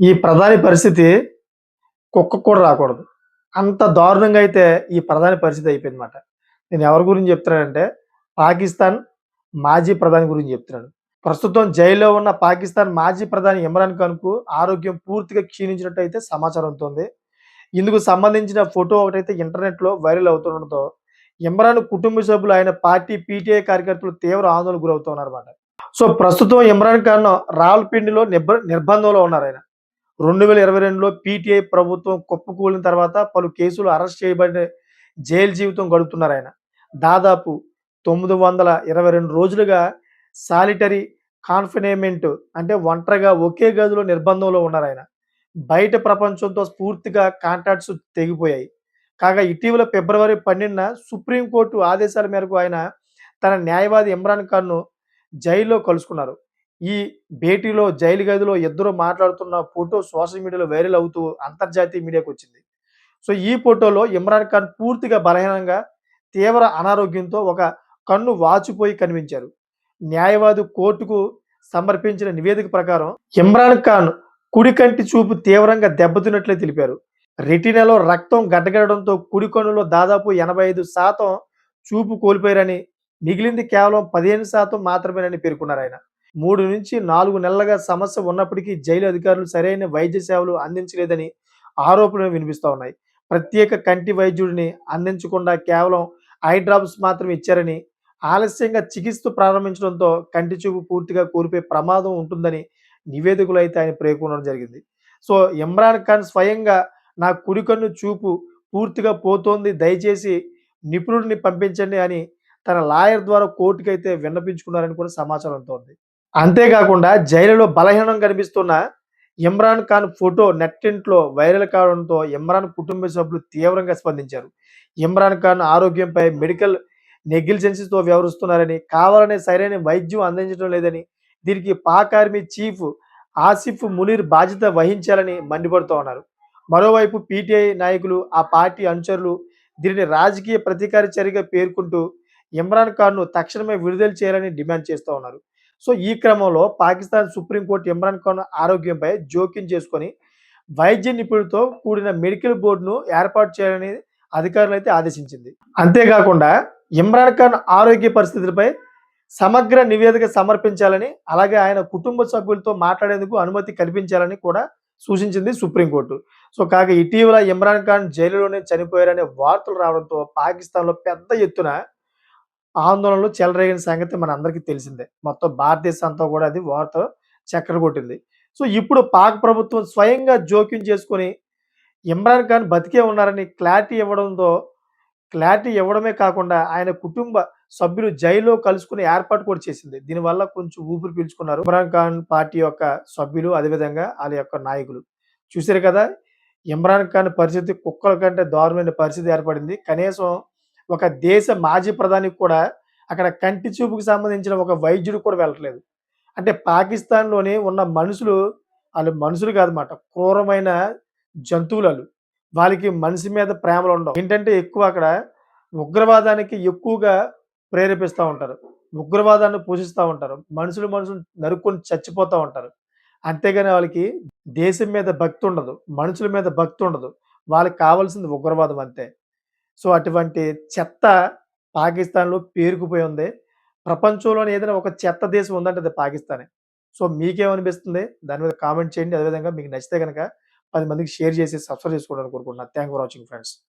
ఈ ప్రధాని పరిస్థితి కుక్క కూడా రాకూడదు. అంత దారుణంగా అయితే ఈ ప్రధాని పరిస్థితి అయిపోయిందన్నమాట. నేను ఎవరి గురించి చెప్తున్నానంటే పాకిస్తాన్ మాజీ ప్రధాని గురించి చెప్తున్నాను ప్రస్తుతం జైల్లో ఉన్న పాకిస్తాన్ మాజీ ప్రధాని ఇమ్రాన్ ఖాన్కు ఆరోగ్యం పూర్తిగా క్షీణించినట్టు అయితే సమాచారం అవుతుంది ఇందుకు సంబంధించిన ఫోటో ఒకటైతే ఇంటర్నెట్లో వైరల్ అవుతుండటంతో ఇమ్రాన్ కుటుంబ సభ్యులు ఆయన పార్టీ పీటీఐ కార్యకర్తలు తీవ్ర ఆందోళన గురవుతున్నారన్నమాట. సో ప్రస్తుతం ఇమ్రాన్ ఖాన్ రావల్పిండిలో నిర్బంధంలో ఉన్నారు ఆయన. రెండు వేల ఇరవై రెండులో పీటీఐ ప్రభుత్వం కొప్పుకూలిన తర్వాత పలు కేసులు అరెస్ట్ చేయబడిన జైలు జీవితం గడుపుతున్నారు ఆయన. దాదాపు తొమ్మిది వందల ఇరవై రెండు రోజులుగా సాలిటరీ కాన్ఫినేమెంట్ అంటే ఒంటరిగా ఒకే గదిలో నిర్బంధంలో ఉన్నారు ఆయన. బయట ప్రపంచంతో పూర్తిగా కాంటాక్ట్స్ తెగిపోయాయి. కాగా ఇటీవల ఫిబ్రవరి పన్నెండున సుప్రీంకోర్టు ఆదేశాల మేరకు ఆయన తన న్యాయవాది ఇమ్రాన్ ఖాన్ను జైల్లో కలుసుకున్నారు. ఈ భేటీలో జైలు గదిలో ఇద్దరు మాట్లాడుతున్న ఫోటో సోషల్ మీడియాలో వైరల్ అవుతూ అంతర్జాతీయ మీడియాకు వచ్చింది. సో ఈ ఫోటోలో ఇమ్రాన్ ఖాన్ పూర్తిగా బలహీనంగా తీవ్ర అనారోగ్యంతో ఒక కన్ను వాచిపోయి కనిపించారు. న్యాయవాది కోర్టుకు సమర్పించిన నివేదిక ప్రకారం ఇమ్రాన్ ఖాన్ కుడి కంటి చూపు తీవ్రంగా దెబ్బతిన్నట్లే తెలిపారు. రెటీనాలో రక్తం గడ్డగడడంతో కుడి కన్నులో దాదాపు ఎనభై ఐదు శాతం చూపు కోల్పోయారని మిగిలింది కేవలం పదిహేను శాతం మాత్రమేనని పేర్కొన్నారు ఆయన. మూడు నుంచి నాలుగు నెలలుగా సమస్య ఉన్నప్పటికీ జైలు అధికారులు సరైన వైద్య సేవలు అందించలేదని ఆరోపణలు వినిపిస్తూ ఉన్నాయి. ప్రత్యేక కంటి వైద్యుడిని అందించకుండా కేవలం ఐ డ్రాప్స్ మాత్రం ఇచ్చారని ఆలస్యంగా చికిత్స ప్రారంభించడంతో కంటి చూపు పూర్తిగా కోల్పోయే ప్రమాదం ఉంటుందని నివేదికలు అయితే ఆయన పేర్కొనడం జరిగింది. సో ఇమ్రాన్ ఖాన్ స్వయంగా నా కుడి కన్ను చూపు పూర్తిగా పోతోంది దయచేసి నిపుణుడిని పంపించండి అని తన లాయర్ ద్వారా కోర్టుకి అయితే విన్నపించుకున్నారని కూడా సమాచారం ఉంది అంతేకాకుండా జైలులో బలహీనం కనిపిస్తున్న ఇమ్రాన్ ఖాన్ ఫోటో నెట్టింట్లో వైరల్ కావడంతో ఇమ్రాన్ కుటుంబ సభ్యులు తీవ్రంగా స్పందించారు. ఇమ్రాన్ ఖాన్ ఆరోగ్యంపై మెడికల్ నెగ్లిజెన్సీతో వ్యవహరిస్తున్నారని కావాలనే సరైన వైద్యం అందించడం లేదని దీనికి పాక్ ఆర్మీ చీఫ్ ఆసిఫ్ మునీర్ బాధ్యత వహించాలని మండిపడుతూ ఉన్నారు. మరోవైపు పీటీఐ నాయకులు ఆ పార్టీ అనుచరులు దీనిని రాజకీయ ప్రతీకార చర్యగా పేర్కొంటూ ఇమ్రాన్ ఖాన్ను తక్షణమే విడుదల చేయాలని డిమాండ్ చేస్తూ ఉన్నారు. సో ఈ క్రమంలో పాకిస్తాన్ సుప్రీంకోర్టు ఇమ్రాన్ ఖాన్ ఆరోగ్యంపై జోక్యం చేసుకొని వైద్య నిపుణులతో కూడిన మెడికల్ బోర్డును ఏర్పాటు చేయాలని అధికారులు అయితే ఆదేశించింది. అంతేకాకుండా ఇమ్రాన్ ఖాన్ ఆరోగ్య పరిస్థితులపై సమగ్ర నివేదిక సమర్పించాలని అలాగే ఆయన కుటుంబ సభ్యులతో మాట్లాడేందుకు అనుమతి కల్పించాలని కూడా సూచించింది సుప్రీంకోర్టు. సో కాగా ఇటీవల ఇమ్రాన్ ఖాన్ జైలులోనే చనిపోయారనే వార్తలు రావడంతో పాకిస్తాన్లో పెద్ద ఎత్తున ఆందోళనలు చెలరేగిన సంగతి మన అందరికీ తెలిసిందే. మొత్తం భారతదేశం అంతా కూడా అది వార్త చక్కెర కొట్టింది సో ఇప్పుడు పాక్ ప్రభుత్వం స్వయంగా జోక్యం చేసుకొని ఇమ్రాన్ ఖాన్ బతికే ఉన్నారని క్లారిటీ ఇవ్వడంతో క్లారిటీ ఇవ్వడమే కాకుండా ఆయన కుటుంబ సభ్యులు జైల్లో కలుసుకుని ఏర్పాటు కూడా చేసింది. దీనివల్ల కొంచెం ఊపిరి పీల్చుకున్నారు ఇమ్రాన్ ఖాన్ పార్టీ యొక్క సభ్యులు అదేవిధంగా వాళ్ళ యొక్క నాయకులు. చూసారు కదా ఇమ్రాన్ ఖాన్ పరిస్థితి కుక్కల కంటే దారుణమైన పరిస్థితి ఏర్పడింది. కనీసం ఒక దేశ మాజీ ప్రధానికి కూడా అక్కడ కంటి చూపుకు సంబంధించిన ఒక వైద్యుడు కూడా వెళ్ళట్లేదు. అంటే పాకిస్తాన్లోని ఉన్న మనుషులు వాళ్ళు మనుషులు కాదన్నమాట క్రూరమైన జంతువులు వాళ్ళకి మనిషి మీద ప్రేమలు ఉండవు. ఏంటంటే ఎక్కువ అక్కడ ఉగ్రవాదానికి ఎక్కువగా ప్రేరేపిస్తూ ఉంటారు. ఉగ్రవాదాన్ని పూజిస్తూ ఉంటారు. మనుషులు మనుషులు నరుక్కొని చచ్చిపోతూ ఉంటారు. అంతేగాని వాళ్ళకి దేశం మీద భక్తి ఉండదు. మనుషుల మీద భక్తి ఉండదు. వాళ్ళకి కావాల్సింది ఉగ్రవాదం అంతే. సో అటువంటి చెత్త పాకిస్తాన్లో పేరుకుపోయి ఉంది. ప్రపంచంలోనే ఏదైనా ఒక చెత్త దేశం ఉందంటే అది పాకిస్తానే. సో మీకేమనిపిస్తుంది? దాని మీద కామెంట్ చేయండి. అదేవిధంగా మీకు నచ్చితే కనుక పది మందికి షేర్ చేసి సబ్స్క్రైబ్ చేసుకోవడానికి కోరుకుంటున్నాను థ్యాంక్ ఫర్ వాచింగ్ ఫ్రెండ్స్.